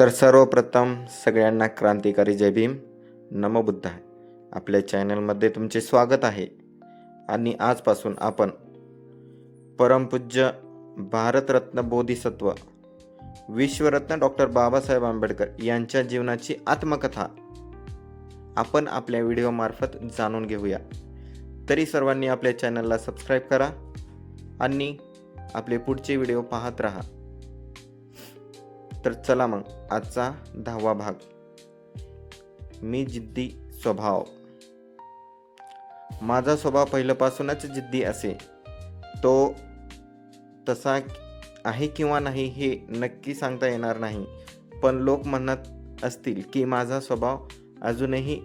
तर सर्वप्रथम सगळ्यांना क्रांतिकारी जय भीम. नमो आहे आपल्या चॅनलमध्ये तुमचे स्वागत आहे. आणि आजपासून आपण परमपूज्य भारतरत्न बोधिसत्व विश्वरत्न डॉक्टर बाबासाहेब आंबेडकर यांच्या जीवनाची आत्मकथा आपण आपल्या व्हिडिओमार्फत जाणून घेऊया. तरी सर्वांनी आपल्या चॅनलला सबस्क्राईब करा आणि आपले पुढचे व्हिडिओ पाहत राहा. तर चला मग आजचा दहावा भाग. मी जिद्दी स्वभाव. माझा स्वभाव पहिल्यापासूनच जिद्दी असे. तो तसा आहे किंवा नाही हे नक्की सांगता येणार नाही. पण लोक म्हणत असतील की माझा स्वभाव अजूनही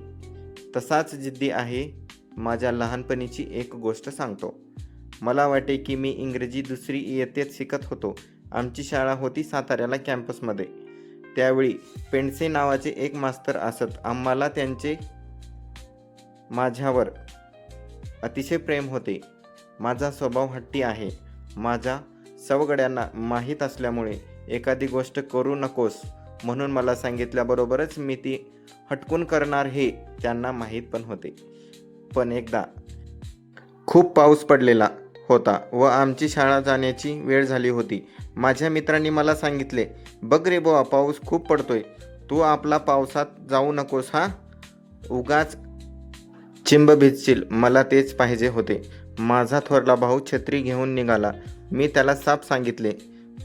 तसाच जिद्दी आहे. माझ्या लहानपणीची एक गोष्ट सांगतो. मला वाटे की मी इंग्रजी दुसरी इयत्तेत शिकत होतो. आमची शाळा होती साताऱ्याला कॅम्पसमध्ये. त्यावेळी पेंडसे नावाचे एक मास्तर असत आम्हाला त्यांचे माझ्यावर अतिशय प्रेम होते. माझा स्वभाव हट्टी आहे. माझ्या सवगड्यांना माहीत असल्यामुळे एखादी गोष्ट करू नकोस म्हणून मला सांगितल्याबरोबरच मी ती हटकून करणार हे त्यांना माहीत पण होते. पण एकदा खूप पाऊस पडलेला होता व आमची शाळा जाण्याची वेळ झाली होती. माझ्या मित्रांनी मला सांगितले बघ रे बुवा पाऊस खूप पडतोय. तू आपला पावसात जाऊ नकोस हा? उगाच चिंब भिजशील. मला तेच पाहिजे होते. माझा थोरला भाऊ छत्री घेऊन निघाला. मी त्याला साप सांगितले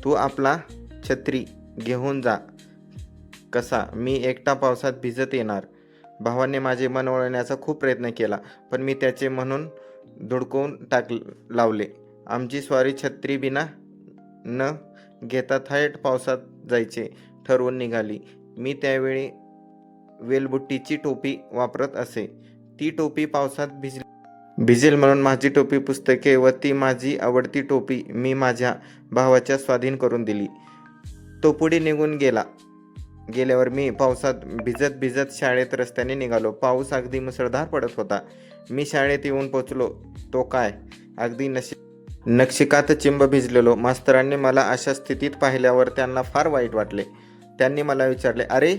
तू आपला छत्री घेऊन जा. कसा? मी एकटा पावसात भिजत येणार. भावाने माझे मन वळवण्याचा खूप प्रयत्न केला पण मी त्याचे म्हणून धुडकवून टाक लावले. आमची स्वारी छत्री बिना न घेता थेट पावसात जायचे ठरवून निघाली. मी त्यावेळी वेलबुट्टीची टोपी वापरत असे. ती टोपी पावसात भिजली. भिजेल म्हणून माझी टोपी पुस्तके व ती माझी आवडती टोपी मी माझ्या भावाच्या स्वाधीन करून दिली. तो पुढे निघून गेला. गेल्यावर मी पावसात भिजत भिजत शाळेत रस्त्याने निघालो. पाऊस अगदी मुसळधार पडत होता. मी शाळेत येऊन पोचलो. तो काय? अगदी नशीब नक्षिकात चिंब भिजलेलो. मास्तरांनी मला अशा स्थितीत पाहिल्यावर त्यांना फार वाईट वाटले. त्यांनी मला विचारले अरे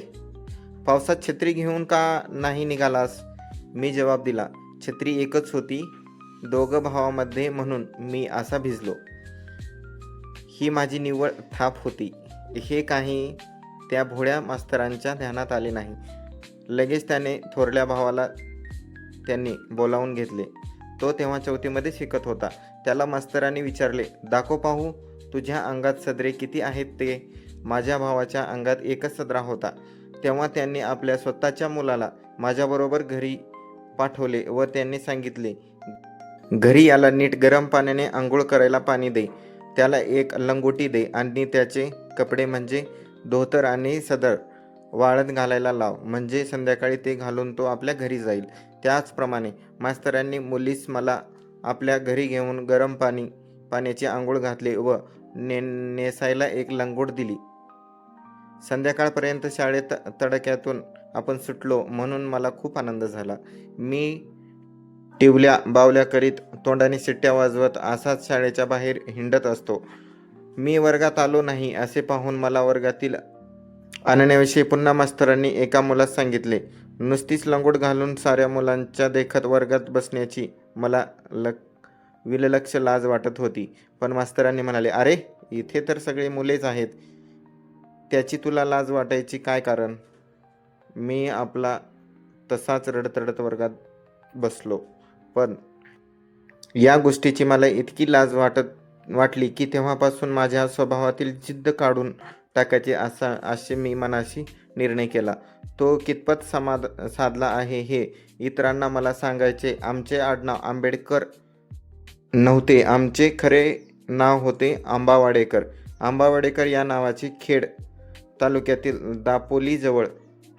पावसात छत्री घेऊन का नाही निघालास? मी जबाब दिला छत्री एकच होती दोघं भावामध्ये म्हणून मी असा भिजलो. ही माझी निव्वळ थाप होती. हे काही त्या भोळ्या मास्तरांच्या ध्यानात आले नाही. लगेच त्याने थोरल्या भावाला त्यांनी बोलावून घेतले तो तेव्हा चौथीमध्ये शिकत होता. त्याला मास्तरांनी विचारले दाखव पाहू तुझ्या अंगात सदरे किती आहेत ते? माझ्या भावाच्या अंगात एकच सदरा होता. तेव्हा त्यांनी आपल्या स्वतःच्या मुलाला माझ्याबरोबर घरी पाठवले व त्यांनी सांगितले घरी याला नीट गरम पाण्याने आंघोळ करायला पाणी दे. त्याला एक लंगोटी दे आणि त्याचे कपडे म्हणजे धोतर आणि सदर वाळत घालायला लाव. म्हणजे संध्याकाळी ते घालून तो आपल्या घरी जाईल. त्याचप्रमाणे मास्तरांनी मुलीस मला आपल्या घरी घेऊन गरम पाणी पाण्याची आंघोळ घातले व ने नेसायला एक लंगोट दिली. संध्याकाळपर्यंत शाळेत तडक्यातून आपण सुटलो म्हणून मला खूप आनंद झाला. मी टिवल्या बावल्या करीत तोंडाने शिट्ट्या वाजवत असाच शाळेच्या बाहेर हिंडत असतो. मी वर्गात आलो नाही असे पाहून मला वर्गातील आणण्याविषयी पुन्हा मास्तरांनी एका मुलास सांगितले नुसतीच लंगोट घालून साऱ्या मुलांच्या देखत वर्गात बसण्याची मला लक विललक्ष लाज वाटत होती. पण मास्तरांनी म्हणाले अरे इथे तर सगळे मुलेच आहेत. त्याची तुला लाज वाटायची काय कारण? मी आपला तसाच रडत रडत वर्गात बसलो. पण या गोष्टीची मला इतकी लाज वाटत वाटली की तेव्हापासून माझ्या स्वभावातील जिद्द काढून टाकायची असा असे मी मनाशी निर्णय केला. तो कितपत समाध साधला आहे हे इतरांना मला सांगायचे. आमचे आडनाव आंबेडकर नव्हते. आमचे खरे नाव होते आंबावाडेकर. आंबावाडेकर या नावाची खेड तालुक्यातील दापोलीजवळ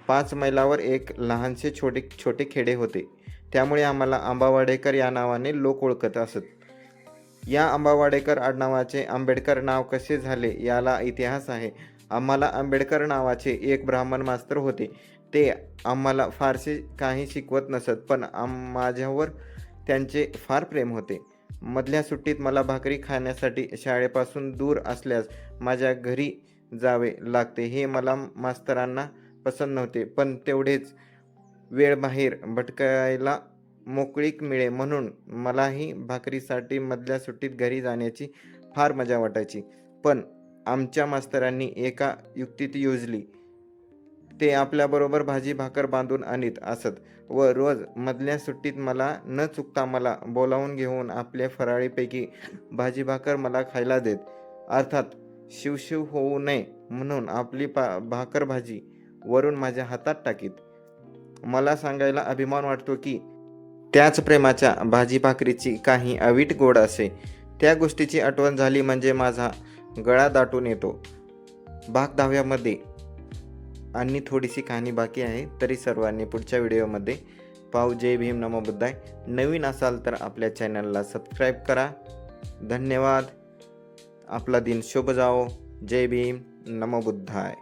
पाच मैलावर एक लहानसे छोटे छोटे खेडे होते. त्यामुळे आम्हाला आंबावाडेकर या नावाने लोक ओळखत असत. या आंबावाडेकर आडनावाचे आंबेडकर नाव कसे झाले याला इतिहास आहे. आम्हाला आंबेडकर नावाचे एक ब्राह्मण मास्तर होते. ते आम्हाला फारसे काही शिकवत नसत पण आम माझ्यावर त्यांचे फार प्रेम होते. मधल्या सुट्टीत मला भाकरी खाण्यासाठी शाळेपासून दूर असल्यास माझ्या घरी जावे लागते हे मला मास्तरांना पसंत नव्हते पण तेवढेच वेळ बाहेर भटकायला मोकळीक मिळे म्हणून मलाही भाकरीसाठी मधल्या सुट्टीत घरी जाण्याची फार मजा वाटायची. पण आमच्या मास्तरांनी एका युक्तीत योजली. ते आपल्याबरोबर भाजी भाकर बांधून आणीत असत व रोज मधल्या सुट्टीत मला न चुकता मला बोलावून घेऊन आपल्या फराळीपैकी भाजी भाकर मला खायला देत. अर्थात शिवशिव होऊ नये म्हणून आपली पा भाकर भाजी वरून माझ्या हातात टाकीत. मला सांगायला अभिमान वाटतो की त्याच प्रेमाच्या भाजी भाकरीची काही अवीट गोड असे. त्या गोष्टीची आठवण झाली म्हणजे माझा गळा दाटून येतो. भाग दहाव्यामध्ये. आणि थोडीशी कहाणी बाकी आहे तरी सर्वांनी पुढच्या व्हिडिओमध्ये पाहू. जय भीम नमो बुद्धाय. नवीन असाल तर आपल्या चॅनलला सबस्क्राईब करा. धन्यवाद. आपला दिन शुभ जाओ. जय भीम नमो बुद्धाय.